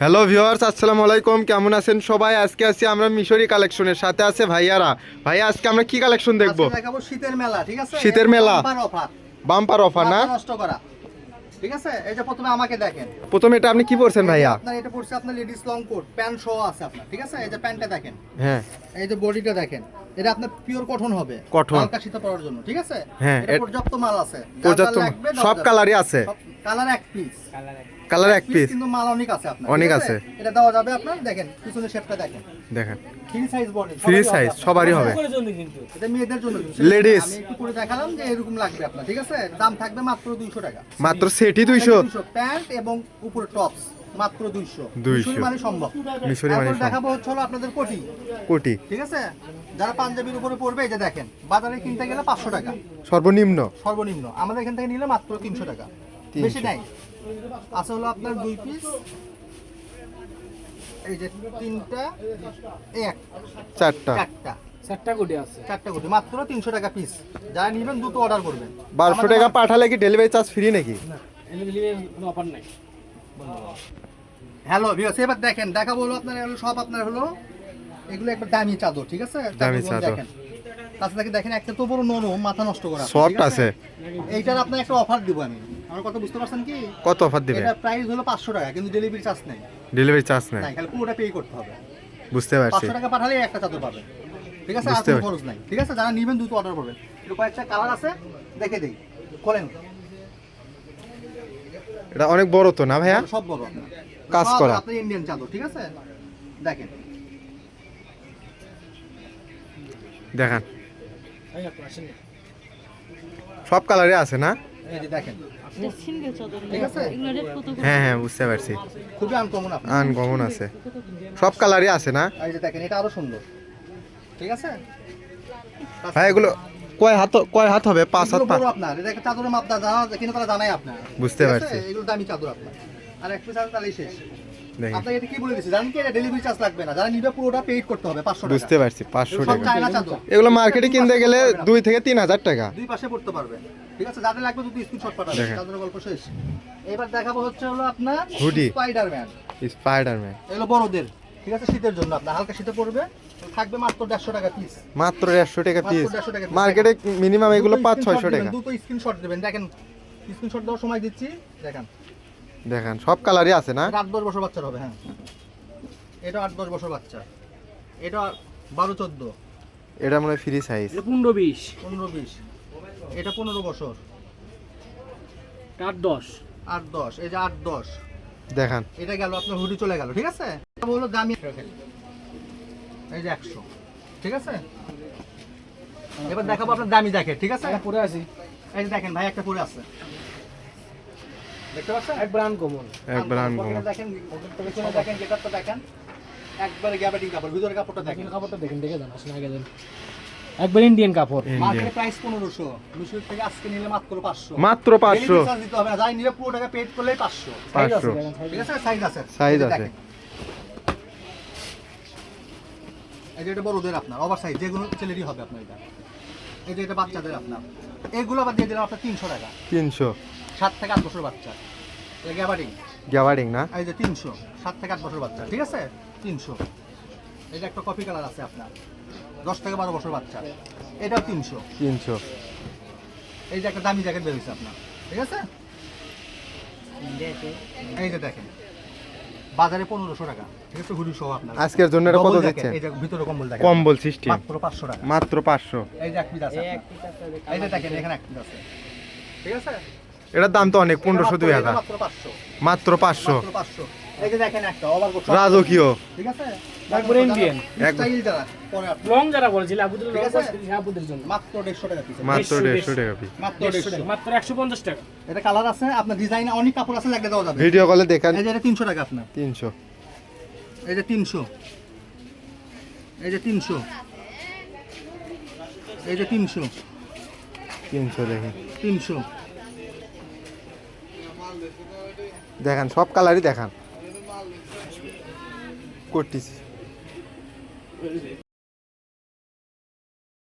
Hello viewers আসসালামু আলাইকুম। কেমন আছেন সবাই? আজকে আছি আমরা মিশরি কালেকশনের সাথে আছে ভাইয়ারা। ভাইয়া আজকে আমরা কি কালেকশন দেখব? দেখাবো শীতের মেলা ঠিক আছে? শীতের মেলা? অফার বাম্পার অফার না? নষ্ট করা। ঠিক আছে? এই যে প্রথমে আমাকে দেখেন। প্রথমে এটা আপনি কি পড়ছেন ভাইয়া? আপনার এটা পড়ছে আপনার লেডিস লং কোট প্যান্ট সহ আছে আপনার ঠিক আছে? এই যে প্যান্টটা দেখেন। হ্যাঁ। এই যে বডিটা দেখেন এটা আপনার পিওর কটন হবে। Cotton। হালকা শীতে পরার জন্য ঠিক আছে? হ্যাঁ, পর্যাপ্ত মাল আছে। পর্যাপ্ত সব কালারই আছে। কালার এক পিস কালার এক পিস কিন্তু মাল অনেক আছে আপনার অনেক আছে। এটা দেওয়া যাবে আপনার দেখেন পিছনের শেপটা দেখেন। দেখেন। Free size body free size সবারই হবে। এটা মেয়েদের জন্য Ladies। আমি একটু করে দেখালাম যে এরকম লাগবে আপনার ঠিক আছে? দাম থাকবে মাত্র 200 টাকা। মাত্র সেটি দুইশো। প্যান্ট এবং উপরে টপস মাত্র 200 200 মানে সম্ভব। মিশরি মানে দেখাবো হচ্ছে হলো আপনাদের কোটি। কোটি। ঠিক আছে? যারা পাঞ্জাবির উপরে পড়বে এই যে দেখেন বাজারে কিনতে গেলে 500 টাকা। সর্বনিম্ন। সর্বনিম্ন। আমাদের এখান থেকে নিলে মাত্র 300 টাকা। 300 বেশি নাই। আছে হলো আপনার দুই পিস এই যে তিনটা এক। চারটা। চারটা। চারটা কোটি আছে। চারটা কোটি মাত্র 300 টাকা পিস যারা নেবেন দুটো অর্ডার করবেন। বারোশো টাকা পাঠালে কি ডেলিভারি চার্জ ফ্রি নাকি? কোনো অফার নাই। হ্যালো ভিউয়ার্স এবার দেখেন হলো আপনার হলো সব আপনার হলো এগুলো একবার দামি চাদর ঠিক আছে? দামি চাদর। দেখেন। তাছাড়া দেখেন একটা তো বড় নরম মাথা নষ্ট করা। সফট আছে? এইটার আপনার একটা অফার দিব আমি। আমার কথা বুঝতে পারছেন কি? কত অফার দিবে? এটা প্রাইস হলো পাঁচশো টাকা কিন্তু ডেলিভারি চার্জ নেই। ডেলিভারি চার্জ নেই? খালি পুরোটা পে করতে হবে। বুঝতে পারছি। পাঁচশো টাকা পাঠালে একটা চাদর পাবেন ঠিক আছে? আর কোনো খরচ নাই। ঠিক আছে? যারা নেবেন দ্রুত অর্ডার করবেন। কয়েকটা কালার আছে দেখে দিই। খোলেন। এটা অনেক বড় তো না ভাইয়া? সব বড়। আপনার কাজ করা। আপনার ইন্ডিয়ান চাদর ঠিক আছে? দেখেন। দেখান। আপনি। সব কালারে আছে না? এই যে দেখেন। ঠিক আছে? এগুলো রেট কত করে? হ্যাঁ হ্যাঁ বুঝতে পারছি। খুবই আনকমন আনকমন আছে। সব কালারই আছে না? এই যে দেখেন এটা আরও সুন্দর। ঠিক আছে? ভাই এগুলো কয় হাত কয় হাত হবে? পাঁচ হাত পাঁচ? আপনার। এটা একটা চাদরের মাপ দা জানা কিনে তারা জানাই আপনার। বুঝতে? পারছি। এগুলো দামি চাদর আপনার। আর এক পিস আছে তাহলেই শেষ। আপনাকে এটা কি বলে দিচ্ছি জানেন কি এটা ডেলিভারি চার্জ লাগবে না। যারা নিবে পুরোটা পেইড করতে হবে পাঁচশো টাকা। বুঝতে পারছি পাঁচশো সব টাকা। চায়না চাদর। এগুলো মার্কেটে কিনতে গেলে দুই থেকে তিন হাজার টাকা। দুই পাশে পড়তে পারবে ঠিক আছে যাদের লাগবে দুটো স্ক্রিনশট পাঠাবে চাদরের গল্প শেষ। এবার দেখাবো হচ্ছে হলো আপনার Hoodie। স্পাইডারম্যান স্পাইডারম্যান এগুলো বড়দের। ঠিক আছে শীতের জন্য আপনার হালকা শীতে পড়বে। থাকবে মাত্র দেড়শো টাকা পিস মাত্র টাকা পিস 150। মার্কেটে মিনিমাম এগুলো দুটো পাঁচ screenshot ছয়শো দিবেন, টাকা। দুটো স্ক্রিনশট দেবেন। দেখেন স্ক্রিনশট দেওয়ার সময় দিচ্ছি। দেখেন। দেখেন সব কালারই আছে না? আট দশ বছর বাচ্চার হবে হ্যাঁ। এটা আট দশ বছর বাচ্চা। এটা বারো চোদ্দ। এটা মনে হয় ফ্রি সাইজ পনেরো বিশ। পনেরো বিশ। এটা পনেরো বছর। আট দশ। আট দশ এই যে আট দশ। দেখান। এটা গেল আপনার হুডি চলে গেল ঠিক আছে? এটা হলো দামি এই যে একশো। ঠিক আছে? এবার দেখাবো আপনার দামি জ্যাকেট ঠিক আছে? পরে আছি এই যে দেখেন ভাই একটা পরে আছে। দেখতে পাচ্ছেন? একবার আনকমন একবার আনকমন পকেটে দেখেন পিছনে দেখেন যেটা দেখেন একবারে গ্যাবাটিং কাপড় ভিতরে কাপড়টা দেখেন। দেখেন কাপড়টা দেখেন দেখে যান আসেন আগে দেন একবার ইন্ডিয়ান কাপড়। ইন্ডিয়ান প্রাইস পনেরোশো। মিশর থেকে আজকে নিলে মাত্র পাঁচশো। মাত্র পাঁচশো। Delivery দিতে হবে না যাই নিলে পুরো টাকা পেড ঠিক আছে সাইজ আছে। এই যে আছে। এই যে এটা বড়দের আপনার ওভার সাইজ যেগুলো ছেলেরই হবে আপনার এটা। এই যে এটা বাচ্চাদের আপনার। এগুলো আবার দিয়ে দিলাম আপনার তিনশো টাকা। তিনশো। সাত থেকে আট বছর বাচ্চা। এটা গ্যাবারিং গ্যাবারিং না? এই যে তিনশো সাত থেকে আট বছর বাচ্চা ঠিক আছে? তিনশো। যে একটা কফি কালার আছে আপনার। দশ থেকে বারো বছর বাচ্চা। এটাও তিনশো। তিনশো। এই যে একটা দামি জ্যাকেট বেরিয়েছে আপনার ঠিক আছে? এই যে দেখেন বাজারে পনেরোশো টাকা ঠিক আছে? হুডি সহ আপনার। আজকের জন্য এটা কত দিচ্ছেন? এই যে ভিতরে কম্বল দেখেন। কম্বল সিস্টেম। মাত্র পাঁচশো টাকা। মাত্র পাঁচশো। এই যে এক পিস আছে এই যে দেখেন এখানে এক পিস আছে। ঠিক আছে? এটার দাম তো অনেক পনেরোশো দুই হাজার। মাত্র পাঁচশো। মাত্র পাঁচশো। মাত্র পাঁচশো। এই যে দেখেন একটা ওভার রাজকীয়। ঠিক আছে? একবারে Indian। একবার- স্টাইল যারা পরে আপনার। লং যারা বলেছিল আবুদের লং ঠিক আছে? আবুদের জন্য। মাত্র দেড়শো টাকা পিস মাত্র দেড়শো, দেড়শো দেড়শো। টাকা পিস মাত্র দেড়শো দেড়শো। টাকা, মাত্র একশো পঞ্চাশ টাকা। এটা কালার আছে আপনার ডিজাইন অনেক কাপড় আছে লাগলে দেওয়া যাবে। ভিডিও কলে দেখান। এই যে এটা তিনশো টাকা আপনার। তিনশো। এই যে তিনশো। এই যে তিনশো। এই যে তিনশো। তিনশো দেখেন। তিনশো। দেখান সব কালারই দেখান। করতেছি।